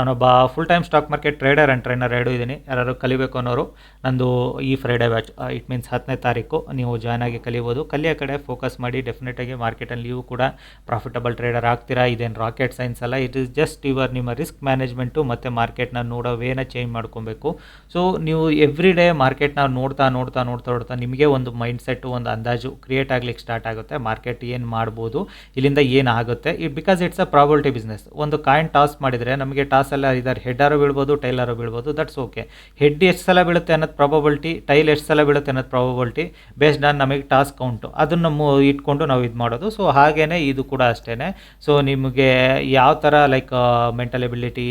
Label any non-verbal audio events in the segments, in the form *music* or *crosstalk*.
ನಾನೊಬ್ಬ full time stock market trader and trainer ಎರಡೂ ಇದ್ದೀನಿ. ಯಾರು ಕಲಿಬೇಕು ಅನ್ನೋರು, ನಂದು ಈ ಫ್ರೈಡೇ ಬ್ಯಾಚ್ ಇಟ್ ಮೀನ್ಸ್ ಹತ್ತನೇ ತಾರೀಕು, ನೀವು ಜಾಯ್ನ್ ಆಗಿ ಕಲಿಬೋದು. ಕಲಿಯೋ ಕಡೆ ಫೋಕಸ್ ಮಾಡಿ ಡೆಫಿನೆಟಾಗಿ ಮಾರ್ಕೆಟಲ್ಲಿ ನೀವು ಕೂಡ ಪ್ರಾಫಿಟಬಲ್ ಟ್ರೇಡರ್ ಆಗ್ತೀರಾ? ಇದೇನು ರಾಕೆಟ್ ಸೈನ್ಸ್ ಅಲ್ಲ ಇಟ್ ಇಸ್ ಜಸ್ಟ್ ಯುವರ್ ನಿಮ್ಮ ರಿಸ್ಕ್ ಮ್ಯಾನೇಜ್ಮೆಂಟು ಮತ್ತು ಮಾರ್ಕೆಟ್ನ ನೋಡೋ ವೇನ ಚೇಂಜ್ ಮಾಡ್ಕೊಬೇಕು. ಸೊ ನೀವು ಎವ್ರಿ ಡೇ ಮಾರ್ಕೆಟ್ನ ನೋಡ್ತಾ ನೋಡ್ತಾ ನೋಡ್ತಾ ನೋಡ್ತಾ ನಿಮಗೆ ಒಂದು ಮೈಂಡ್ ಸೆಟ್ಟು ಒಂದು ಅಂದಾಜು ಕ್ರಿಯೇಟ್ ಆಗ್ಲಿಕ್ಕೆ ಸ್ಟಾರ್ಟ್ ಆಗುತ್ತೆ. ಮಾರ್ಕೆಟ್ ಏನು ಮಾಡ್ಬೋದು, ಇಲ್ಲಿಂದ ಏನಾಗುತ್ತೆ it because it's a probability business ಒಂದು ಕಾಯಿನ್ ಟಾಸ್ ಮಾಡಿದರೆ ನಮಗೆ ಟಾಸ್ ಎಲ್ಲ ಇದ್ದಾರೆ ಹೆಡ್ಡಾರು ಬೀಳ್ಬೋದು ಟೈಲರು ಬೀಳ್ಬೋದು ದಟ್ಸ್ ಓಕೆ ಹೆಡ್ ಎಷ್ಟು ಸಲ ಬೀಳುತ್ತೆ ಅನ್ನೋದು ಪ್ರಾಬಬಿಲಿಟಿ ಟೈಲ್ ಎಷ್ಟು ಸಲ ಬೀಳುತ್ತೆ ಅನ್ನೋದು ಪ್ರಾಬಬಿಲಿಟಿ ಬೇಸ್ಡ್ ಆನ್ ನಮಗೆ ಟಾಸ್ಕ್ ಕೌಂಟು ಅದನ್ನು ಮೂ ಇಟ್ಕೊಂಡು ನಾವು ಇದು ಮಾಡೋದು. ಸೊ ಹಾಗೇ ಇದು ಕೂಡ ಅಷ್ಟೇ ಸೊ ನಿಮಗೆ ಯಾವ ಥರ ಲೈಕ್ ಮೆಂಟಲ್ ಎಬಿಲಿಟಿ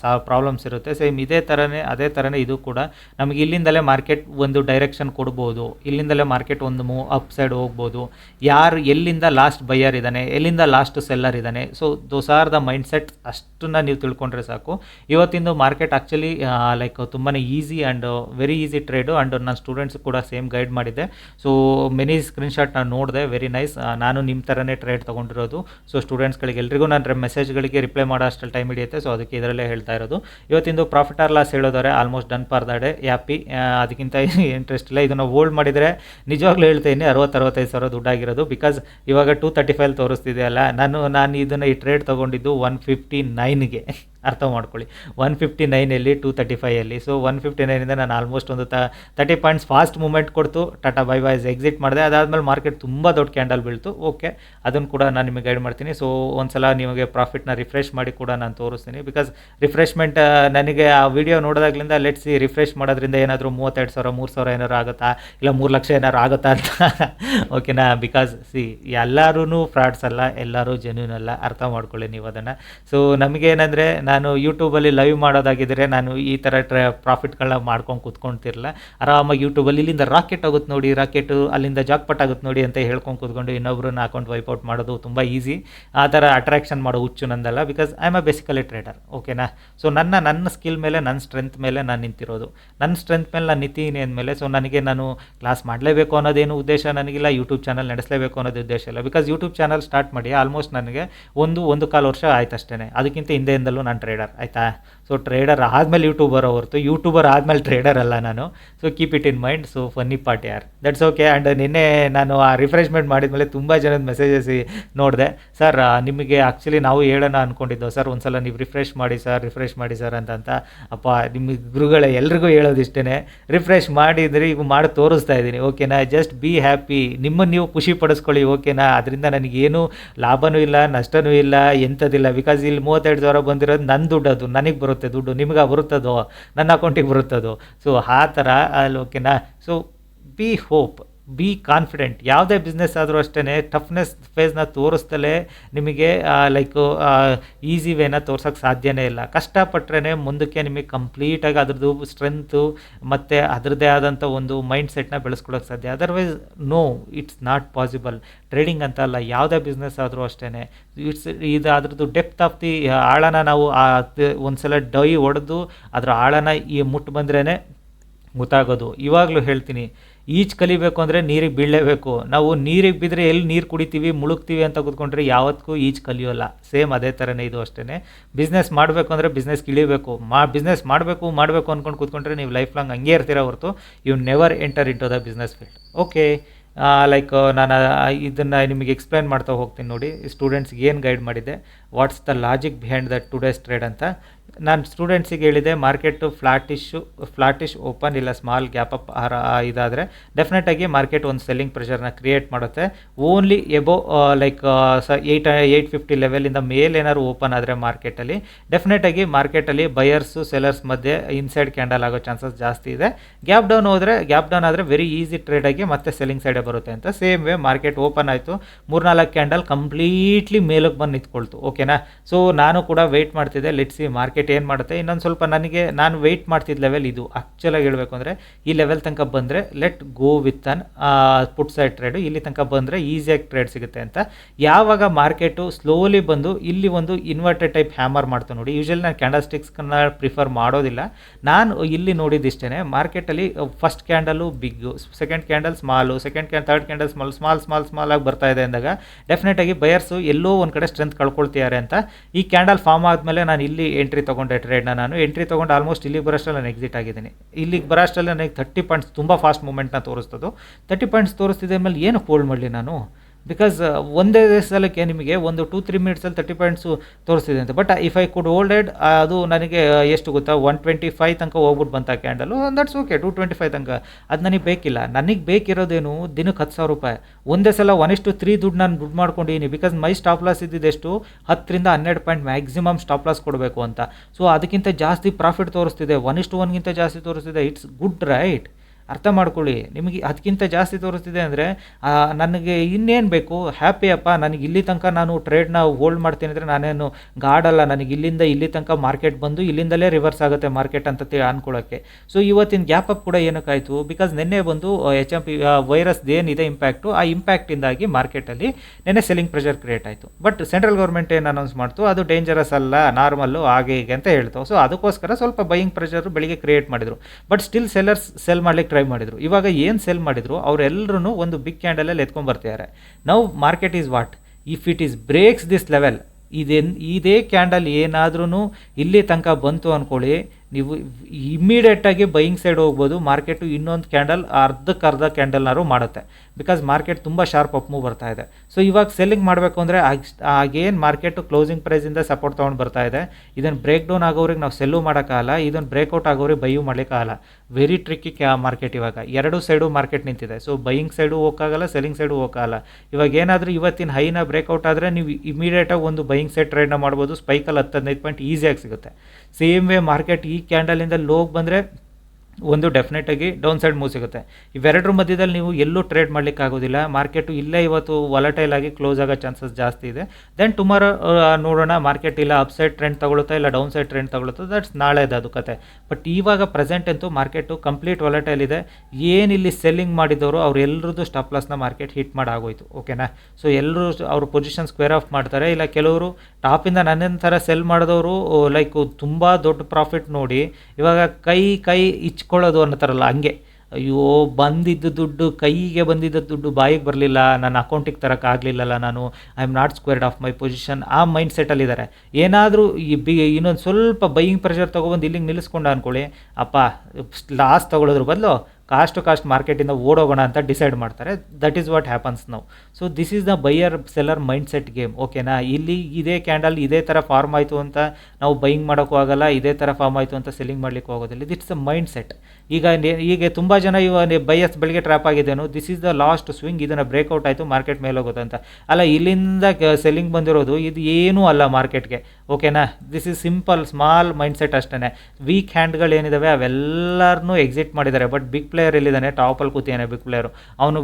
ಸಾ ಪ್ರಾಬ್ಲಮ್ಸ್ ಇರುತ್ತೆ ಸೇಮ್ ಇದೇ ಥರನೇ ಅದೇ ಥರನೇ ಇದು ಕೂಡ ನಮಗೆ ಇಲ್ಲಿಂದಲೇ ಮಾರ್ಕೆಟ್ ಒಂದು ಡೈರೆಕ್ಷನ್ ಕೊಡ್ಬೋದು. ಇಲ್ಲಿಂದಲೇ ಮಾರ್ಕೆಟ್ ಒಂದು ಮೂ ಅಪ್ ಸೈಡ್ ಹೋಗ್ಬೋದು. ಯಾರು ಎಲ್ಲಿಂದ ಲಾಸ್ಟ್ ಬೈಯರ್ ಇದ್ದಾನೆ ಎಲ್ಲಿಂದ ಲಾಸ್ಟ್ ಸೆಲ್ಲರ್ ಇದ್ದಾನೆ so those are the mindset ಅಷ್ಟನ್ನ ನೀವು ತಿಳ್ಕೊಂಡ್ರೆ ಸಾಕು. ಇವತ್ತಿಂದು ಮಾರ್ಕೆಟ್ ಆ್ಯಕ್ಚುಲಿ ಲೈಕ್ ತುಂಬಾ easy and very easy trade and ನನ್ನ ಸ್ಟೂಡೆಂಟ್ಸ್ ಕೂಡ ಸೇಮ್ ಗೈಡ್ ಮಾಡಿದ್ದೆ. ಸೊ ಮೆನಿ ಸ್ಕ್ರೀನ್ಶಾಟ್ ನಾನು ನೋಡಿದೆ ವೆರಿ ನೈಸ್ ನಾನು ನಿಮ್ಮ ಥರನೇ ಟ್ರೇಡ್ ತೊಗೊಂಡಿರೋದು. ಸೊ ಸ್ಟೂಡೆಂಟ್ಸ್ಗಳಿಗೆ ಎಲ್ರಿಗೂ ನಾನು ಮೆಸೇಜ್ಗಳಿಗೆ ರಿಪ್ಲೈ ಮಾಡೋ ಅಷ್ಟು ಟೈಮ್ ಹಿಡಿಯುತ್ತೆ. ಸೊ ಅದಕ್ಕೆ ಇದರಲ್ಲೇ ಹೇಳ್ತಾ ಇರೋದು. ಇವತ್ತಿಂದು ಪ್ರಾಫಿಟ್ ಆರ್ ಲಾಸ್ ಹೇಳೋದಾರೆ ಆಲ್ಮೋಸ್ಟ್ ಡನ್ ಫಾರ್ ಡೇ ಯಾಪಿ ಅದಕ್ಕಿಂತ *laughs* ಇಂಟ್ರೆಸ್ಟ್ ಇಲ್ಲ. ಇದನ್ನು ಹೋಲ್ಡ್ ಮಾಡಿದರೆ ನಿಜವಾಗ್ಲೂ ಹೇಳ್ತೀನಿ, ಅರವತ್ತು, ಅರವತ್ತೈದು ಸಾವಿರ ದುಡ್ಡಾಗಿರೋದು. ಬಿಕಾಸ್ ಇವಾಗ ಟೂ ತರ್ಟಿ ಫೈವ್ ತೋರಿಸ್ತಿದೆಯಲ್ಲ ನಾನು ನಾನು ಇದನ್ನು ಈ ಟ್ರೇಡ್ ತೊಗೊಂಡಿದ್ದು ಒನ್ ಫಿಫ್ಟಿ ನೈನ್ಗೆ ಅರ್ಥ ಮಾಡ್ಕೊಳ್ಳಿ ಒನ್ ಫಿಫ್ಟಿ ನೈನಲ್ಲಿ ಟೂ ತರ್ಟಿ ಫೈಯಲ್ಲಿ ಸೊ ಒನ್ ಫಿಫ್ಟಿ ನೈನಿಂದ ನಾನು ಆಲ್ಮೋಸ್ಟ್ ಒಂದು ತರ್ಟಿ ಪಾಯಿಂಟ್ಸ್ ಫಾಸ್ಟ್ ಮೂಮೆಂಟ್ ಕೊಡ್ತು. ಟಾಟಾ ಬೈ ಬೈಸ್ ಎಕ್ಸಿಟ್ ಮಾಡಿದೆ. ಅದಾದಮೇಲೆ ಮಾರ್ಕೆಟ್ ತುಂಬ ದೊಡ್ಡ ಕ್ಯಾಂಡಲ್ ಬೀಳ್ತು. ಓಕೆ ಅದನ್ನು ಕೂಡ ನಾನು ನಿಮಗೆ ಗೈಡ್ ಮಾಡ್ತೀನಿ. ಸೊ ಒಂದ್ಸಲ ನಿಮಗೆ ಪ್ರಾಫಿಟ್ನ ರಿಫ್ರೆಶ್ ಮಾಡಿ ಕೂಡ ನಾನು ತೋರಿಸ್ತೀನಿ. ಬಿಕಾಸ್ ರಿಫ್ರೆಶ್ಮೆಂಟ್ ನನಗೆ ಆ ವಿಡಿಯೋ ನೋಡೋದಾಗ್ಲಿಂದ ಲೆಟ್ಸ್ ರಿಫ್ರೆಶ್ ಮಾಡೋದ್ರಿಂದ ಏನಾದರೂ ಮೂವತ್ತೆರಡು ಸಾವಿರ, ಮೂರು ಸಾವಿರ ಏನಾದ್ರು ಆಗುತ್ತಾ? ಇಲ್ಲ ಮೂರು ಲಕ್ಷ ಏನಾರು ಆಗುತ್ತಾ ಅಂತ? ಓಕೆನಾ ಬಿಕಾಸ್ ಸಿ ಎಲ್ಲರೂ ಫ್ರಾಡ್ಸ್ ಅಲ್ಲ, ಎಲ್ಲರೂ ಜೆನ್ಯೂನ್ ಅಲ್ಲ. ಅರ್ಥ ಮಾಡ್ಕೊಳ್ಳಿ ನೀವು ಅದನ್ನು. ಸೊ ನಮಗೇನಂದರೆ ನಾನು ಯೂಟ್ಯೂಬಲ್ಲಿ ಲೈವ್ ಮಾಡೋದಾಗಿದ್ದರೆ ನಾನು ಈ ಥರ ಟ್ರ ಪ್ರಾಫಿಟ್ಗಳನ್ನ ಮಾಡ್ಕೊಂಡು ಕೂತ್ಕೊಳ್ತಿರಲ್ಲ ಆರಾಮಾಗಿ ಯೂಟ್ಯೂಬಲ್ಲಿ ಇಲ್ಲಿಂದ ರಾಕೆಟ್ ಆಗುತ್ತೆ ನೋಡಿ ರಾಕೆಟು ಅಲ್ಲಿಂದ ಜಾಕ್ಪಟ್ ಆಗುತ್ತೆ ನೋಡಿ ಅಂತ ಹೇಳ್ಕೊಂಡು ಕೂತ್ಕೊಂಡು ಇನ್ನೊಬ್ರನ್ನ ಅಕೌಂಟ್ ವೈಪೌಟ್ ಮಾಡೋದು ತುಂಬ ಈಸಿ ಆ ಥರ ಅಟ್ರಾಕ್ಷನ್ ಮಾಡೋ ಹುಚ್ಚು ನಂದಲ್ಲ because I am a basically trader ಓಕೆನಾ ಸೊ ನನ್ನ ನನ್ನ ಸ್ಕಿಲ್ ಮೇಲೆ, ನನ್ನ ಸ್ಟ್ರೆಂತ್ ಮೇಲೆ ನಾನು ನಿಂತಿರೋದು. ನನ್ನ ಸ್ಟ್ರೆಂತ್ ಮೇಲೆ ನಾನು ನಿಂತೀನಿ ಅಂದಮೇಲೆ ಸೊ ನನಗೆ ನಾನು ಕ್ಲಾಸ್ ಮಾಡಲೇಬೇಕು ಅನ್ನೋದೇನು ಉದ್ದೇಶ ನನಗಿಲ್ಲ ಯೂಟ್ಯೂಬ್ ಚಾನಲ್ ನಡೆಸಲೇಬೇಕು ಅನ್ನೋದು ಉದ್ದೇಶ ಇಲ್ಲ. ಬಿಕಾಸ್ ಯೂಟ್ಯೂಬ್ ಚಾನಲ್ ಸ್ಟಾರ್ಟ್ ಮಾಡಿ ಆಲ್ಮೋಸ್ಟ್ ನನಗೆ ಒಂದು ಒಂದು ಕಾಲು ವರ್ಷ ಆಯ್ತು ಅಷ್ಟೇ ಅದಕ್ಕಿಂತ ಹಿಂದೆಯಿಂದಲೂ ನಾನು ಟ್ರೇಡರ್ ಆಯಿತಾ? ಸೊ ಟ್ರೇಡರ್ ಆದಮೇಲೆ ಯೂಟ್ಯೂಬರ್ ಹೊರತು ಯೂಟ್ಯೂಬರ್ ಆದಮೇಲೆ ಟ್ರೇಡರ್ ಅಲ್ಲ ನಾನು. So keep it in mind so funny part ಯಾರ್. ದಟ್ಸ್ ಓಕೆ ಆ್ಯಂಡ್ ನಿನ್ನೆ ನಾನು ಆ ರಿಫ್ರೆಶ್ಮೆಂಟ್ ಮಾಡಿದ್ಮೇಲೆ ತುಂಬ ಜನದ ಮೆಸೇಜಸ್ ನೋಡಿದೆ. ಸರ್ ನಿಮಗೆ ಆ್ಯಕ್ಚುಲಿ ನಾವು ಹೇಳೋಣ ಅಂದ್ಕೊಂಡಿದ್ದೋ ಸರ್ ಒಂದು ಸಲ ನೀವು ರಿಫ್ರೆಶ್ ಮಾಡಿ ಸರ್ ರಿಫ್ರೆಶ್ ಮಾಡಿ ಸರ್ ಅಂತ ಅಪ್ಪ ನಿಮ್ಮ ಗುರುಗಳೇ ಎಲ್ರಿಗೂ ಹೇಳೋದಿಷ್ಟೇ ರಿಫ್ರೆಶ್ ಮಾಡಿದರೆ ಈಗ ಮಾಡಿ ತೋರಿಸ್ತಾ ಇದ್ದೀನಿ. ಓಕೆನಾ ಜಸ್ಟ್ ಬಿ ಹ್ಯಾಪಿ ನಿಮ್ಮನ್ನು ನೀವು ಖುಷಿ ಪಡಿಸ್ಕೊಳ್ಳಿ ಓಕೆನಾ ಅದರಿಂದ ನನಗೇನು ಲಾಭನೂ ಇಲ್ಲ, ನಷ್ಟನೂ ಇಲ್ಲ, ಎಂಥದ್ದಿಲ್ಲ. ಬಿಕಾಸ್ ಇಲ್ಲಿ ಮೂವತ್ತೆರಡು ಸಾವಿರ ಬಂದಿರೋದು ನನ್ನ ದುಡ್ಡು ಅದು, ನನಗೆ ಬರುತ್ತೆ ದುಡ್ಡು, ನಿಮ್ಗೆ ಬರುತ್ತದೋ, ನನ್ನ ಅಕೌಂಟಿಗೆ ಬರುತ್ತದೋ. ಸೊ ಆ ಥರ ಅಲ್ಲಿ ಓಕೆನಾ so be hope be confident ಯಾವುದೇ ಬಿಸ್ನೆಸ್ ಆದರೂ ಅಷ್ಟೇ ಟಫ್ನೆಸ್ ಫೇಸ್ನ ತೋರಿಸ್ದಲೇ ನಿಮಗೆ ಲೈಕ್ ಈಸಿ ವೇನ ತೋರ್ಸೋಕ್ಕೆ ಸಾಧ್ಯವೇ ಇಲ್ಲ. ಕಷ್ಟಪಟ್ಟರೆ ಮುಂದಕ್ಕೆ ನಿಮಗೆ ಕಂಪ್ಲೀಟಾಗಿ ಅದ್ರದ್ದು ಸ್ಟ್ರೆಂತು ಮತ್ತು ಅದರದ್ದೇ ಆದಂಥ ಒಂದು ಮೈಂಡ್ ಸೆಟ್ನ ಬೆಳೆಸ್ಕೊಳ್ಳೋಕೆ ಸಾಧ್ಯ. Otherwise no it's not possible trading ಅಂತ ಅಲ್ಲ, ಯಾವುದೇ ಬಿಸ್ನೆಸ್ ಆದರೂ ಅಷ್ಟೇ ಇಟ್ಸ್ ಇದು ಅದ್ರದ್ದು ಡೆಪ್ತ್ ಆಫ್ ದಿ ಆಳನ ನಾವು ಒಂದು ಸಲ ಡೈ ಹೊಡೆದು ಅದರ ಆಳನ ಈ ಮುಟ್ಟು ಬಂದ್ರೇ ಗೊತ್ತಾಗೋದು ಇವಾಗಲೂ ಹೇಳ್ತೀನಿ ಈಜು ಕಲಿಬೇಕು ಅಂದರೆ ನೀರಿಗೆ ಬೀಳಲೇಬೇಕು. ನಾವು ನೀರಿಗೆ ಬಿದ್ದರೆ ಎಲ್ಲಿ ನೀರು ಕುಡಿತೀವಿ, ಮುಳುಗ್ತೀವಿ ಅಂತ ಕೂತ್ಕೊಂಡ್ರೆ ಯಾವತ್ತಿಗೂ ಈಜು ಕಲಿಯೋಲ್ಲ. ಸೇಮ್ ಅದೇ ಥರನೇ ಇದು ಅಷ್ಟೇ ಬಿಸ್ನೆಸ್ ಮಾಡಬೇಕು ಅಂದರೆ ಬಿಸ್ನೆಸ್ ಇಳಿಬೇಕು ಮಾ ಬಿಸ್ನೆಸ್ ಮಾಡಬೇಕು ಮಾಡಬೇಕು ಅಂದ್ಕೊಂಡು ಕೂತ್ಕೊಂಡ್ರೆ ನೀವು ಲೈಫ್ ಲಾಂಗ್ ಹಂಗೆ ಇರ್ತೀರ ಹೊರತು you never enter into the business field okay like ನಾನು, ಇದನ್ನು ನಿಮಗೆ ಎಕ್ಸ್ಪ್ಲೈನ್ ಮಾಡ್ತಾ ಹೋಗ್ತೀನಿ ನೋಡಿ. ಸ್ಟೂಡೆಂಟ್ಸ್ಗೆ ಏನು ಗೈಡ್ ಮಾಡಿದೆ what's the logic behind the today's trade ಅಂತ? ನಾನು ಸ್ಟೂಡೆಂಟ್ಸಿಗೆ ಹೇಳಿದೆ ಮಾರ್ಕೆಟು ಫ್ಲಾಟಿಶು ಫ್ಲಾಟಿಶ್ ಓಪನ್ ಇಲ್ಲ ಸ್ಮಾಲ್ ಗ್ಯಾಪ್ ಅಪ್ ಇದಾದರೆ ಡೆಫಿನೆಟಾಗಿ ಮಾರ್ಕೆಟ್ ಒಂದು ಸೆಲ್ಲಿಂಗ್ ಪ್ರೆಷರ್ನ ಕ್ರಿಯೇಟ್ ಮಾಡುತ್ತೆ. Only above like say eight eight fifty ಲೆವೆಲಿಂದ ಮೇಲೇನಾದ್ರು ಓಪನ್ ಆದರೆ ಮಾರ್ಕೆಟಲ್ಲಿ ಡೆಫಿನೆಟಾಗಿ ಮಾರ್ಕೆಟಲ್ಲಿ ಬಯರ್ಸು ಸೆಲರ್ಸ್ ಮಧ್ಯೆ ಇನ್ಸೈಡ್ ಕ್ಯಾಂಡಲ್ ಆಗೋ ಚಾನ್ಸಸ್ ಜಾಸ್ತಿ ಇದೆ. ಗ್ಯಾಪ್ ಡೌನ್ ಹೋದರೆ ಗ್ಯಾಪ್ ಡೌನ್ ಆದರೆ ವೆರಿ ಈಸಿ ಟ್ರೇಡಾಗಿ ಮತ್ತೆ ಸೆಲ್ಲಿಂಗ್ ಸೈಡೇ ಬರುತ್ತೆ ಅಂತ. ಸೇಮ್ ವೇ ಮಾರ್ಕೆಟ್ ಓಪನ್ ಆಯಿತು, ಮೂರ್ನಾಲ್ಕು ಕ್ಯಾಂಡಲ್ ಕಂಪ್ಲೀಟ್ಲಿ ಮೇಲಕ್ಕೆ ಬಂದು ನಿಂತ್ಕೊಳ್ತು ಓಕೆನಾ? ಸೊ ನಾನು ಕೂಡ ವೆಯ್ಟ್ ಮಾಡ್ತಿದ್ದೆ. ಲೆಟ್ ಸಿ ಮಾರ್ಕೆಟ್ ಏನು ಮಾಡುತ್ತೆ? ಇನ್ನೊಂದು ಸ್ವಲ್ಪ ನನಗೆ, ನಾನು ವೆಯ್ಟ್ ಮಾಡ್ತಿದ್ದ ಲೆವೆಲ್ ಇದು. ಆ್ಯಕ್ಚುಲಾಗಿ ಹೇಳಬೇಕು ಅಂದರೆ, ಈ ಲೆವೆಲ್ ತನಕ ಬಂದರೆ let go with an put side trade ಇಲ್ಲಿ ತನಕ ಬಂದರೆ ಈಸಿಯಾಗಿ ಟ್ರೇಡ್ ಸಿಗುತ್ತೆ ಅಂತ. ಯಾವಾಗ ಮಾರ್ಕೆಟು ಸ್ಲೋಲಿ ಬಂದು, ಇಲ್ಲಿ ಒಂದು ಇನ್ವರ್ಟೆಡ್ ಟೈಪ್ ಹ್ಯಾಮರ್ ಮಾಡ್ತು ನೋಡಿ. ಯೂಶಲಿ ನಾನು ಕ್ಯಾಂಡಲ್ ಸ್ಟಿಕ್ಸ್ನ ಪ್ರಿಫರ್ ಮಾಡೋದಿಲ್ಲ. ನಾನು ಇಲ್ಲಿ ನೋಡಿದ್ದಿಷ್ಟೇ ಮಾರ್ಕೆಟಲ್ಲಿ first candle big second candle small second candle third candle small small small small ಆಗಿ ಬರ್ತಾ ಇದೆ ಅಂದಾಗ ಡೆಫಿನೆಟಾಗಿ ಬಯರ್ಸು ಎಲ್ಲೋ ಒಂದು ಕಡೆ ಸ್ಟ್ರೆಂತ್ ಕಳ್ಕೊಳ್ತಿದ್ದಾರೆ ಅಂತ. ಈ ಕ್ಯಾಂಡಲ್ ಫಾರ್ಮ್ ಆದಮೇಲೆ ನಾನು ಇಲ್ಲಿ ಎಂಟ್ರಿ ತೊಗೊಂಡೆ ಟ್ರೇಡ್ನ ನಾನು. ಎಂಟ್ರಿ ತೊಗೊಂಡು ಆಲ್ಮೋಸ್ಟ್ ಇಲ್ಲಿಗೆ ಬರೋಷ್ಟರಲ್ಲಿ ನಾನು ಎಕ್ಸಿಟ್ ಆಗಿದ್ದೀನಿ. ಇಲ್ಲಿಗೆ ಬರೋಷ್ಟರಲ್ಲಿ ನನಗೆ ತರ್ಟಿ ಪಾಯಿಂಟ್ಸ್ ತುಂಬ ಫಾಸ್ಟ್ ಮೂಮೆಂಟ್ನ ತೋರಿಸ್ತದು ತರ್ಟಿ ಪಾಯಿಂಟ್ಸ್ ತೋರಿಸ್ತಿದ್ದ ಮೇಲೆ ಏನು ಹೋಲ್ಡ್ ಮಾಡಲಿ ನಾನು? ಬಿಕಾಸ್ ಒಂದೇ ಸಲಕ್ಕೆ ನಿಮಗೆ ಒಂದು ಟೂ ತ್ರೀ ಮಿನಿಟ್ಸಲ್ಲಿ ತರ್ಟಿ ಪಾಯಿಂಟ್ಸು ತೋರಿಸ್ತಿದೆ ಅಂತ. But if I could holded ಅದು ನನಗೆ ಎಷ್ಟು ಗೊತ್ತಾ? ಒನ್ ಟ್ವೆಂಟಿ ಫೈವ್ ತನಕ ಹೋಗ್ಬಿಟ್ಟು ಬಂತ candle that's okay two twenty five ತನಕ. ಅದು ನನಗೆ ಬೇಕಿಲ್ಲ. ನನಗೆ ಬೇಕಿರೋದೇನು ದಿನಕ್ಕೆ ಹತ್ತು ಸಾವಿರ ರೂಪಾಯಿ. ಒಂದೇ ಸಲ ಒನ್ ಇಷ್ಟು ತ್ರೀ ದುಡ್ಡು ನಾನು ದುಡ್ಡು ಮಾಡ್ಕೊಂಡಿದ್ದೀನಿ ಬಿಕಾಸ್ ಮೈ ಸ್ಟಾಪ್ ಲಾಸ್ ಇದ್ದಿದ್ದೆಷ್ಟು ಹತ್ತರಿಂದ ಹನ್ನೆರಡು ಪಾಯಿಂಟ್ ಮ್ಯಾಕ್ಸಿಮಮ್ ಸ್ಟಾಪ್ ಲಾಸ್ ಕೊಡಬೇಕು ಅಂತ. ಸೊ ಅದಕ್ಕಿಂತ ಜಾಸ್ತಿ ಪ್ರಾಫಿಟ್ ತೋರಿಸ್ತಿದೆ. ಒನ್ ಇಷ್ಟು ಒನ್ಗಿಂತ ಜಾಸ್ತಿ ತೋರಿಸ್ತಿದೆ. ಇಟ್ಸ್ ಗುಡ್ ರೈಟ್ ಅರ್ಥ ಮಾಡ್ಕೊಳ್ಳಿ. ನಿಮಗೆ ಅದಕ್ಕಿಂತ ಜಾಸ್ತಿ ತೋರಿಸ್ತಿದೆ ಅಂದರೆ ನನಗೆ ಇನ್ನೇನು ಬೇಕು? ಹ್ಯಾಪಿ ಅಪ್ಪ, ನನಗೆ ಇಲ್ಲಿ ತನಕ ನಾನು ಟ್ರೇಡ್ನ ಹೋಲ್ಡ್ ಮಾಡ್ತೀನಿ ಅಂದರೆ ನಾನೇನು ಗಾಡಲ್ಲ ನನಗೆ ಇಲ್ಲಿಂದ ಇಲ್ಲಿ ತನಕ ಮಾರ್ಕೆಟ್ ಬಂದು ಇಲ್ಲಿಂದಲೇ ರಿವರ್ಸ್ ಆಗುತ್ತೆ ಮಾರ್ಕೆಟ್ ಅಂತ ತಿ- ಅನ್ಕೊಳ್ಳೋಕ್ಕೆ ಸೊ ಇವತ್ತಿನ ಗ್ಯಾಪ್ ಅಪ್ ಕೂಡ ಏನಕ್ಕಾಯಿತು? ಬಿಕಾಸ್ ನಿನ್ನೆ ಬಂದು ಎಚ್ ಎಂ ಪಿ ವೈರಸ್ ಏನಿದೆ ಇಂಪ್ಯಾಕ್ಟು ಆ ಇಂಪ್ಯಾಕ್ಟಿಂದಾಗಿ ಮಾರ್ಕೆಟಲ್ಲಿ ನಿನ್ನೆ ಸೆಲ್ಲಿಂಗ್ ಪ್ರೆಷರ್ ಕ್ರಿಯೇಟ್ ಆಯಿತು. ಬಟ್ ಸೆಂಟ್ರಲ್ ಗೌರ್ಮೆಂಟ್ ಏನು ಅನೌನ್ಸ್ ಮಾಡ್ತು? ಅದು ಡೇಂಜರಸ್ ಅಲ್ಲ ನಾರ್ಮಲ್ಲು ಹಾಗೆ ಹೀಗೆ ಅಂತ ಹೇಳ್ತಾವೆ ಸೊ ಅದಕ್ಕೋಸ್ಕರ ಸ್ವಲ್ಪ ಬೈಯಿಂಗ್ ಪ್ರೆಷರ್ ಬೆಳಿಗ್ಗೆ ಕ್ರಿಯೇಟ್ ಮಾಡಿದರು. ಬಟ್ ಸ್ಟಿಲ್ ಸೆಲ್ಲರ್ಸ್ ಸೆಲ್ ಮಾಡ್ಲಿಕ್ಕೆ ಟ್ರೈ ಮಾಡಿದರು. ಇವಾಗ ಏನು ಸೆಲ್ ಮಾಡಿದ್ರು? ಅವರೆಲ್ಲರೂ ಒಂದು ಬಿಗ್ ಕ್ಯಾಂಡಲಲ್ಲಿ ಎತ್ಕೊಂಡು ಬರ್ತಿದ್ದಾರೆ now market is what if it is breaks this level ಇದೇನು ಇದೇ ಕ್ಯಾಂಡಲ್ ಏನಾದ್ರೂ ಇಲ್ಲಿ ತನಕ ಬಂತು ಅಂದ್ಕೊಳ್ಳಿ ನೀವು ಇಮ್ಮಿಡಿಯೇಟಾಗಿ ಬೈಯಿಂಗ್ ಸೈಡ್ ಹೋಗ್ಬೋದು ಮಾರ್ಕೆಟು ಇನ್ನೊಂದು ಕ್ಯಾಂಡಲ್ ಅರ್ಧಕ್ಕೆ ಅರ್ಧ ಕ್ಯಾಂಡಲ್ನಾರು ಮಾಡುತ್ತೆ. ಬಿಕಾಸ್ ಮಾರ್ಕೆಟ್ ತುಂಬ ಶಾರ್ಪ್ ಅಪ್ ಮೂವ್ ಬರ್ತಾ ಇದೆ. ಸೊ ಇವಾಗ ಸೆಲ್ಲಿಂಗ್ ಮಾಡಬೇಕು ಅಂದರೆ ಆಗೇನು ಮಾರ್ಕೆಟು ಕ್ಲೋಸಿಂಗ್ ಪ್ರೈಸಿಂದ ಸಪೋರ್ಟ್ ತೊಗೊಂಡು ಬರ್ತಾ ಇದೆ. ಇದನ್ನು ಬ್ರೇಕ್ ಡೌನ್ ಆಗೋರಿಗೆ ನಾವು ಸೆಲ್ಲು ಮಾಡೋಕ್ಕಾಗಲ್ಲ ಇದನ್ನು ಬ್ರೇಕ್ಔಟ್ ಆಗೋರಿಗೆ ಬೈಯು ಮಾಡೋಕ್ಕಾಗಲ್ಲ ವೆರಿ ಟ್ರಿಕ್ಕಿ ಕ್ಯಾ ಮಾರ್ಕೆಟ್ ಇವಾಗ. ಎರಡು ಸೈಡು ಮಾರ್ಕೆಟ್ ನಿಂತಿದೆ. ಸೊ ಬೈಯಿಂಗ್ ಸೈಡು ಹೋಗೋಕ್ಕಾಗಲ್ಲ ಸೆಲ್ಲಿಂಗ್ ಸೈಡು ಹೋಗೋಕ್ಕಾಗಲ್ಲ ಇವಾಗ ಏನಾದರೂ ಇವತ್ತಿನ ಹೈನ ಬ್ರೇಕ್ಔಟ್ ಆದರೆ ನೀವು ಇಮಿಡಿಯೇಟಾಗಿ ಒಂದು ಬೈಯಿಂಗ್ ಸೈಡ್ ಟ್ರೇಡ್ನ ಮಾಡ್ಬೋದು. ಸ್ಪೈಕಲ್ಲಿ ಹತ್ತು ಹದಿನೈದು ಪಾಯಿಂಟ್ ಈಸಿಯಾಗಿ ಸಿಗುತ್ತೆ. ಸೇಮ್ ವೇ ಮಾರ್ಕೆಟ್ ಈ ಕ್ಯಾಂಡಲಿಂದ ಲೋಗ್ ಬಂದರೆ ಒಂದು ಡೆಫಿನೆಟಾಗಿ ಡೌನ್ ಸೈಡ್ ಮೂವ್ ಸಿಗುತ್ತೆ. ಇವೆರಡರ ಮಧ್ಯದಲ್ಲಿ ನೀವು ಎಲ್ಲೂ ಟ್ರೇಡ್ ಮಾಡ್ಲಿಕ್ಕೆ ಆಗೋದಿಲ್ಲ ಮಾರ್ಕೆಟು ಇಲ್ಲೇ ಇವತ್ತು ವಾಲಟೈಲ್ ಆಗಿ ಕ್ಲೋಸ್ ಆಗೋ ಚಾನ್ಸಸ್ ಜಾಸ್ತಿ ಇದೆ. ದೆನ್ ಟುಮಾರೋ ನೋಡೋಣ. ಮಾರ್ಕೆಟ್ ಇಲ್ಲ ಅಪ್ ಸೈಡ್ ಟ್ರೆಂಡ್ ತಗೊಳುತ್ತಾ ಇಲ್ಲ ಡೌನ್ ಸೈಡ್ ಟ್ರೆಂಡ್ ತಗೊಳುತ್ತಾ ದಟ್ಸ್ ನಾಳೆದು ಅದು ಕತೆ. ಬಟ್ ಇವಾಗ ಪ್ರೆಸೆಂಟ್ ಅಂತೂ ಮಾರ್ಕೆಟು ಕಂಪ್ಲೀಟ್ ವಾಲಟೈಲ್ ಇದೆ. ಏನಿಲ್ಲಿ ಸೆಲ್ಲಿಂಗ್ ಮಾಡಿದವರು ಅವ್ರೆಲ್ಲರದ್ದು ಸ್ಟಾಪ್ ಲಾಸ್ನ ಮಾರ್ಕೆಟ್ ಹಿಟ್ ಮಾಡಾಗೋಯ್ತು. ಓಕೆನಾ ಸೊ ಎಲ್ಲರೂ ಅವ್ರ ಪೊಸಿಷನ್ ಸ್ಕ್ವೇರ್ ಆಫ್ ಮಾಡ್ತಾರೆ. ಇಲ್ಲ ಕೆಲವರು ಟಾಪಿಂದ ನನ್ನೊಂದು ಥರ ಸೆಲ್ ಮಾಡಿದವರು ಲೈಕ್ ತುಂಬ ದೊಡ್ಡ ಪ್ರಾಫಿಟ್ ನೋಡಿ, ಇವಾಗ ಕೈ ಕೈ ಇಚ್ಕೊಳ್ಳೋದು ಅನ್ನತಾರಲ್ಲ ಹಂಗೆ. ಅಯ್ಯೋ, ಬಂದಿದ್ದ ದುಡ್ಡು, ಕೈಗೆ ಬಂದಿದ್ದ ದುಡ್ಡು ಬಾಯಿಗೆ ಬರಲಿಲ್ಲ, ನನ್ನ ಅಕೌಂಟಿಗೆ ತರೋಕ್ಕಾಗಲಿಲ್ಲಲ್ಲ ನಾನು I am not squared off my position ಆ ಮೈಂಡ್ ಸೆಟ್ಟಲ್ಲಿದ್ದಾರೆ ಏನಾದರೂ ಈ ಬಿ, ಇನ್ನೊಂದು ಸ್ವಲ್ಪ ಬೈಯಿಂಗ್ ಪ್ರೆಷರ್ ತೊಗೊಬಂದು ಇಲ್ಲಿಗೆ ನಿಲ್ಲಿಸ್ಕೊಂಡು ಅಂದ್ಕೊಳ್ಳಿ ಅಪ್ಪ ಲಾಸ್ ತೊಗೊಳೋದ್ರ ಬದಲು ಕಾಸ್ಟ್ ಟು ಕಾಸ್ಟ್ ಮಾರ್ಕೆಟಿಂದ ಓಡೋಗೋಣ ಅಂತ ಡಿಸೈಡ್ ಮಾಡ್ತಾರೆ. ದಟ್ ಈಸ್ ವಾಟ್ ಹ್ಯಾಪನ್ಸ್ ನಾವು so this is the buyer seller mind set game ಓಕೆನಾ ಇಲ್ಲಿ ಇದೇ ಕ್ಯಾಂಡಲ್ ಇದೇ ಥರ ಫಾರ್ಮ್ ಆಯಿತು ಅಂತ ನಾವು ಬೈಯಿಂಗ್ ಮಾಡೋಕ್ಕೂ ಆಗಲ್ಲ, ಇದೇ ಥರ ಫಾರ್ಮ್ ಆಯಿತು ಅಂತ ಸೆಲ್ಲಿಂಗ್ ಮಾಡಲಿಕ್ಕೆ ಹೋಗೋದಿಲ್ಲ ಇಟ್ಸ್ ಅ ಮೈಂಡ್ ಸೆಟ್ ಈಗ ನೆ- ಈಗ ತುಂಬ ಜನ ಇವ ಬೈಯಸ್ ಬೆಳಗ್ಗೆ trap ಆಗಿದ್ದೇನು? This is the last swing ಇದನ್ನು ಬ್ರೇಕ್ಔಟ್ ಆಯಿತು ಮಾರ್ಕೆಟ್ ಮೇಲೆ ಹೋಗುತ್ತೆ ಅಂತ. ಅಲ್ಲ, ಇಲ್ಲಿಂದ ಸೆಲ್ಲಿಂಗ್ ಬಂದಿರೋದು ಇದು ಏನೂ ಅಲ್ಲ ಮಾರ್ಕೆಟ್ಗೆ ಓಕೆನಾ this is simple small mind set ಅಷ್ಟೇ ವೀಕ್ ಹ್ಯಾಂಡ್ಗಳು ಏನಿದಾವೆ ಅವೆಲ್ಲರನ್ನೂ ಎಕ್ಸಿಟ್ ಮಾಡಿದ್ದಾರೆ. ಬಟ್ ಬಿಗ್ ಪ್ಲೇಯರ್ ಎಲ್ಲಿದ್ದಾನೆ? ಟಾಪಲ್ಲಿ ಕೂತಿದ್ದಾನೆ ಬಿಗ್ ಪ್ಲೇಯರು ಅವನು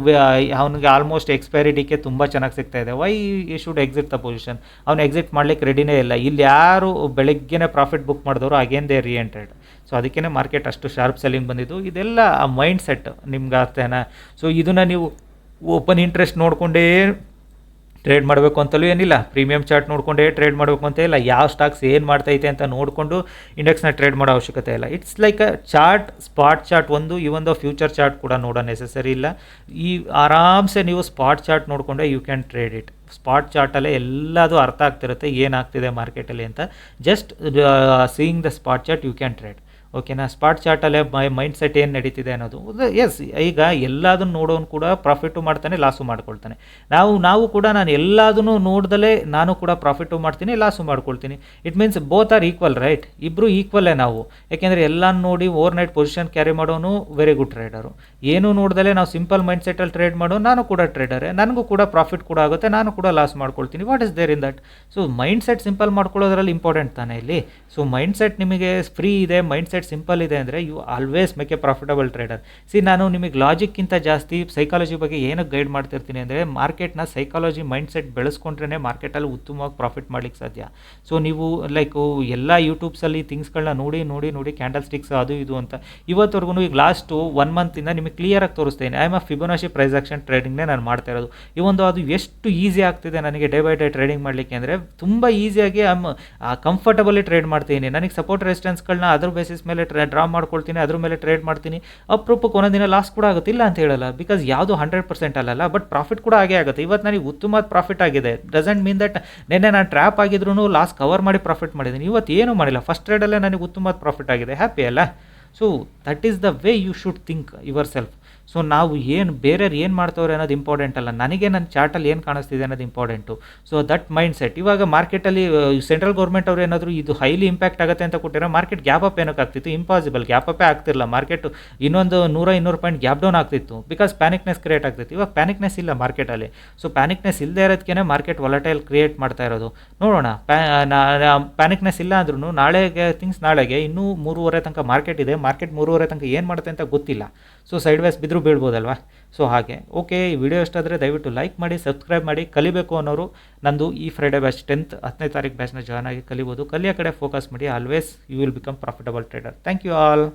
ಅವನಿಗೆ ಆಲ್ಮೋಸ್ಟ್ ಎಕ್ಸ್ಪೈರಿ ಡಿಕೆ ತುಂಬ ಚೆನ್ನಾಗಿ ಸಿಗ್ತಾ ಇದೆ. Why you should exit the position ಅವ್ನು ಎಕ್ಸಿಟ್ ಮಾಡ್ಲಿಕ್ಕೆ ರೆಡಿನೇ ಇಲ್ಲ. ಇಲ್ಲಿ ಯಾರು ಬೆಳಗ್ಗೆನೇ ಪ್ರಾಫಿಟ್ ಬುಕ್ ಮಾಡಿದವರು ಅಗೇನ್ ದೇ ರಿಎಂಟ್ರೆಡ್ ಸೊ ಅದಕ್ಕೇ ಮಾರ್ಕೆಟ್ ಅಷ್ಟು ಶಾರ್ಪ್ ಸೆಲ್ಲಿಂಗ್ ಬಂದಿದ್ದು. ಇದೆಲ್ಲ ಆ ಮೈಂಡ್ ಸೆಟ್ ನಿಮ್ಗೆ ಅರ್ಥನಾ? ಸೊ ಇದನ್ನು ನೀವು ಓಪನ್ ಇಂಟ್ರೆಸ್ಟ್ ನೋಡಿಕೊಂಡೇ ಟ್ರೇಡ್ ಮಾಡಬೇಕು ಅಂತಲೂ ಏನಿಲ್ಲ. ಪ್ರೀಮಿಯಂ ಚಾರ್ಟ್ ನೋಡಿಕೊಂಡೇ ಟ್ರೇಡ್ ಮಾಡಬೇಕು ಅಂತ ಇಲ್ಲ. ಯಾವ ಸ್ಟಾಕ್ಸ್ ಏನು ಮಾಡ್ತೈತೆ ಅಂತ ನೋಡಿಕೊಂಡು ಇಂಡೆಕ್ಸ್ನ ಟ್ರೇಡ್ ಮಾಡೋ ಅವಶ್ಯಕತೆ ಇಲ್ಲ. It's like a chart spot chart ಒಂದು ಈ ಒಂದು ಫ್ಯೂಚರ್ ಚಾರ್ಟ್ ಕೂಡ ನೋಡೋ ನೆಸೆಸರಿ ಇಲ್ಲ. ಈ ಆರಾಮ್ಸೆ ನೀವು ಸ್ಪಾಟ್ ಚಾರ್ಟ್ ನೋಡಿಕೊಂಡೆ you can trade it spot ಚಾರ್ಟಲ್ಲೇ ಎಲ್ಲದೂ ಅರ್ಥ ಆಗ್ತಿರುತ್ತೆ ಏನಾಗ್ತಿದೆ ಮಾರ್ಕೆಟಲ್ಲಿ ಅಂತ. Just seeing the spot chart you can trade ಓಕೆನಾ ಸ್ಪಾಟ್ ಚಾರ್ಟಲ್ಲೇ ಮೈ ಮೈಂಡ್ ಸೆಟ್ ಏನು ನಡೀತಿದೆ ಅನ್ನೋದು. ಎಸ್ ಈಗ ಎಲ್ಲದನ್ನು ನೋಡೋನು ಕೂಡ ಪ್ರಾಫಿಟು ಮಾಡ್ತಾನೆ ಲಾಸು ಮಾಡ್ಕೊಳ್ತಾನೆ. ನಾವು ನಾವು ಕೂಡ ನಾನು ಎಲ್ಲದನ್ನು ನೋಡ್ದಲೇ ನಾನು ಕೂಡ ಪ್ರಾಫಿಟು ಮಾಡ್ತೀನಿ ಲಾಸು ಮಾಡ್ಕೊಳ್ತೀನಿ. It means both are equal right ಇಬ್ಬರು ಈಕ್ವಲ್ಲೇ ನಾವು. ಯಾಕೆಂದರೆ ಎಲ್ಲಾನು ನೋಡಿ ಓವರ್ ನೈಟ್ ಪೊಸಿಷನ್ ಕ್ಯಾರಿ ಮಾಡೋನು ವೆರಿ ಗುಡ್ ಟ್ರೇಡರು ಏನು ನೋಡ್ದಲೇ ನಾವು ಸಿಂಪಲ್ ಮೈಂಡ್ ಸೆಟ್ಟಲ್ಲಿ ಟ್ರೇಡ್ ಮಾಡೋ ನಾನು ಕೂಡ ಟ್ರೇಡರೇ ನನಗೂ ಕೂಡ ಪ್ರಾಫಿಟ್ ಕೂಡ ಆಗುತ್ತೆ, ನಾನು ಕೂಡ ಲಾಸ್ ಮಾಡ್ಕೊಳ್ತೀನಿ. What is there in that so mind set simple ಮಾಡ್ಕೊಳ್ಳೋದ್ರಲ್ಲಿ important ತಾನೇ ಇಲ್ಲಿ. ಸೊ ಮೈಂಡ್ ಸೆಟ್ ನಿಮಗೆ ಫ್ರೀ ಇದೆ ಮೈಂಡ್ ಸೆಟ್ ಸಿಂಪಲ್ ಇದೆ ಅಂದರೆ you always make a profitable trader. See, ನಾನು ನಿಮಗೆ ಲಾಜಿಕ್ಕಿಂತ ಜಾಸ್ತಿ ಸೈಕಾಲಜಿ ಬಗ್ಗೆ ಏನಕ್ಕೆ ಗೈಡ್ ಮಾಡ್ತಿರ್ತೀನಿ ಅಂದರೆ ಮಾರ್ಕೆಟ್ನ ಸೈಕಾಲಜಿ ಮೈಂಡ್ ಸೆಟ್ ಬೆಳೆಸ್ಕೊಂಡ್ರೆ ಮಾರ್ಕೆಟಲ್ಲಿ ಉತ್ತಮವಾಗಿ ಪ್ರಾಫಿಟ್ ಮಾಡ್ಲಿಕ್ಕೆ ಸಾಧ್ಯ. ಸೊ, ನೀವು ಲೈಕ್ ಎಲ್ಲ ಯೂಟ್ಯೂಬ್ಸಲ್ಲಿ ಥಿಂಗ್ಸ್ಗಳನ್ನ ನೋಡಿ ನೋಡಿ ನೋಡಿ ಕ್ಯಾಂಡಲ್ ಸ್ಟಿಕ್ಸ್ ಅದು ಇದು ಅಂತ ಇವತ್ತವರೆಗೂ ಈಗ ಲಾಸ್ಟು ಒನ್ ಮಂತಿಂದ ನಿಮಗೆ ಕ್ಲಿಯರಾಗಿ ತೋರಿಸ್ತೇನೆ. I am a Fibonacci price action ಟ್ರೇಡಿಂಗ್ನೇ ನಾನು ಮಾಡ್ತಾ ಇರೋದು. ಈ ಒಂದು ಅದು ಎಷ್ಟು ಈಸಿ ಆಗ್ತಿದೆ ನನಗೆ ಡೇ ಬೈ ಡೇ ಟ್ರೇಡಿಂಗ್ ಮಾಡಲಿಕ್ಕೆ ಅಂದರೆ ತುಂಬ ಈಸಿಯಾಗಿ ಐಮ್ ಕಂಫರ್ಟಬಲಿ ಟ್ರೇಡ್ ಮಾಡ್ತೀನಿ. ನನಗೆ ಸಪೋರ್ಟ್ ರೆಸಿಸ್ಟೆನ್ಸ್ಗಳನ್ನ ಅದ್ರ ಬೇಸಿಸ್ ಮೇಲೆ ಟ್ರೇ ಡ್ರಾ ಮಾಡ್ಕೊಳ್ತೀನಿ, ಅದ್ರ ಮೇಲೆ ಟ್ರೇಡ್ ಮಾಡ್ತೀನಿ. ಅಪ್ರೂಪಕ್ಕೆ ದಿನ ಲಾಸ್ ಕೂಡ ಆಗುತ್ತೆ, ಇಲ್ಲ ಅಂತ ಹೇಳಲ್ಲ. ಬಿಕಾಸ್ ಯಾವುದು ಹಂಡ್ರೆಡ್ ಪರ್ಸೆಂಟ್ ಅಲ್ಲಲ್ಲ ಬಟ್ ಪ್ರಾಫಿಟ್ ಕೂಡ ಆಗೇ ಆಗುತ್ತೆ. ಇವತ್ತು ನನಗೆ ಉತ್ತಮ ಪ್ರಾಫಿಟ್ ಆಗಿದೆ. ಡಸಂಟ್ ಮೀನ್ ದಟ್ ನಿನ್ನೆ ನಾನು ಟ್ರ್ಯಾಪ್ ಆಗಿದ್ರು ಲಾಸ್ ಕವರ್ ಮಾಡಿ ಪ್ರಾಫಿಟ್ ಮಾಡಿದ್ದೀನಿ. ಇವತ್ತು ಏನೂ ಮಾಡಿಲ್ಲ. ಫಸ್ಟ್ ಟ್ರೇಡಲ್ಲೇ ನನಗೆ ಉತ್ತಮ ಪ್ರಾಫಿಟ್ ಆಗಿದೆ. ಹ್ಯಾಪಿ ಅಲ್ಲ? So that is the way you should think yourself so ನಾವು ಏನು ಬೇರೆಯವ್ರು ಏನು ಮಾಡ್ತವ್ರೆ ಅನ್ನೋದು ಇಂಪಾರ್ಟೆಂಟ್ ಅಲ್ಲ. ನನಗೆ ನನ್ನ ಚಾರ್ಟಲ್ಲಿ ಏನು ಕಾಣಿಸ್ತಿದೆ ಅನ್ನೋದು important so that mind set ಇವಾಗ ಮಾರ್ಕೆಟಲ್ಲಿ ಸೆಂಟ್ರಲ್ ಗೌರ್ಮೆಂಟ್ ಅವರು ಏನಾದರೂ ಇದು ಹೈಲಿ ಇಂಪ್ಯಾಕ್ಟ್ ಆಗುತ್ತೆ ಅಂತ ಕೊಟ್ಟಿರೋ ಮಾರ್ಕೆಟ್ ಗ್ಯಾಪ್ ಅಪ್ ಏನಕ್ಕೆ ಆಗ್ತಿತ್ತು? ಇಂಪಾಸಿಬಲ್ ಗ್ಯಾಪ್ ಅಪ್ಪೇ ಆಗ್ತಿರಲ್ಲ ಮಾರ್ಕೆಟ್ ಇನ್ನೊಂದು ನೂರ ಇನ್ನೂರು ಪಾಯಿಂಟ್ ಗ್ಯಾಪ್ ಡೌನ್ ಆಗ್ತಿತ್ತು. ಬಿಕಾಸ್ ಪ್ಯಾನಿಕ್ನೆಸ್ ಕ್ರಿಯೇಟ್ ಆಗ್ತಿತ್ತು. ಇವಾಗ ಪ್ಯಾನಿಕ್ನೆಸ್ ಇಲ್ಲ ಮಾರ್ಕೆಟಲ್ಲಿ ಸೊ ಪ್ಯಾನಿಕ್ನೆಸ್ ಇಲ್ಲದೆ ಇರೋದಕ್ಕೆ ಮಾರ್ಕೆಟ್ ವಾಲಟೈಲ್ ಕ್ರಿಯೇಟ್ ಮಾಡ್ತಾ ಇರೋದು. ನೋಡೋಣ. ಪ್ಯಾನಿಕ್ನೆಸ್ ಇಲ್ಲ ಅಂದ್ರೂ ನಾಳೆಗೆ ಥಿಂಗ್ಸ್ ನಾಳೆಗೆ ಇನ್ನೂ ಮೂರುವರೆ ತನಕ ಮಾರ್ಕೆಟ್ ಇದೆ. ಮಾರ್ಕೆಟ್ ಮೂರುವರೆ ತನಕ ಏನು ಮಾಡುತ್ತೆ ಅಂತ ಗೊತ್ತಿಲ್ಲ. ಸೊ ಸೈಡ್ ವೈಸ್ ಬಿದ್ದರೂ ಬೀಳ್ಬೋದಲ್ವಾ? ಸೊ ಹಾಗೆ. ಓಕೆ ಈ ವಿಡಿಯೋ ಇಷ್ಟಾದರೆ ದಯವಿಟ್ಟು ಲೈಕ್ ಮಾಡಿ ಸಬ್ಸ್ಕ್ರೈಬ್ ಮಾಡಿ, ಕಲಿಬೇಕು ಅನ್ನೋರು ನಂದು ಈ ಫ್ರೈಡೇ ಬ್ಯಾಚ್ ಟೆಂತ್ ಹತ್ತನೇ ತಾರೀಕು ಬ್ಯಾಚ್ನ ಜಾಯ್ನ್ ಆಗಿ ಕಲಿಬೋದು. ಕಲಿಯೋ ಕಡೆ ಫೋಕಸ್ ಮಾಡಿ always you will become profitable trader thank you all